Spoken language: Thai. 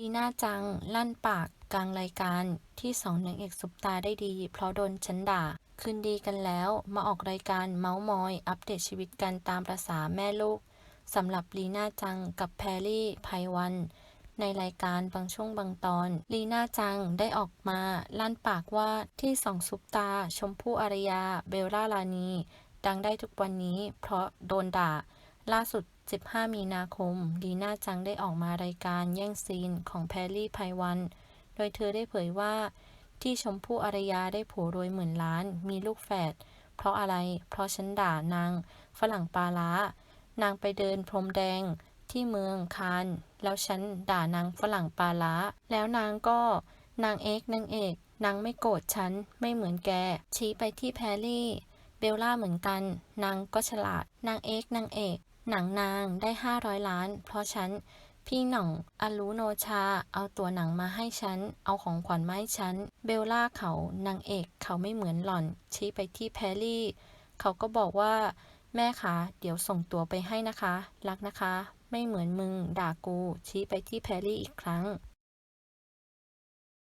ลีน่าจัง ลั่นปากกลางรายการที่สองนางเอกซุปตาได้ดี เพราะโดนฉันด่า คืนดีกันแล้ว มาออกรายการเมาส์มอย อัปเดตชีวิตกันตามประษาแม่ลูกสำหรับลีน่าจังกับแพรรี่ไพวัน ในรายการบางช่วงบางตอน ลีน่าจังได้ออกมาลั่นปากว่าที่สองซุปตา ชมพู่อารยา เบลล่าลานี ดังได้ทุกวันนี้ เพราะโดนด่า ล่าสุด 15 มีนาคม ลีน่าจังได้ออกมารายการแย่งซีนของแพรรี่ไพวัน โดยเธอได้เผยว่า ที่ชมพู่อารยาได้ผัวรวยหมื่นล้าน มีลูกแฝด เพราะอะไร เพราะฉันด่านาง ฝรั่งปาล้านางไปเดินพรมแดงที่เมืองคาน แล้วฉันด่านางฝรั่งปาล้า แล้วนางก็นางเอกนางเอกนางไม่โกรธฉัน ไม่เหมือนแก ชี้ไปที่แพรรี่ เบลล่าเหมือนกัน นางก็ฉลาด นางเอกนางเอก หนังนางได้ 500 ล้าน เพราะฉัน พี่หน่องอลูโนชา เอาตัวหนังมาให้ฉัน เอาของขวัญมาให้ฉัน เบลล่าเขา นางเอกเขาไม่เหมือนหล่อน ชี้ไปที่แพรลี่ เขาก็บอกว่า แม่คะ เดี๋ยวส่งตัวไปให้นะคะ รักนะคะ ไม่เหมือนมึง ด่ากู ชี้ไปที่แพรลี่อีกครั้ง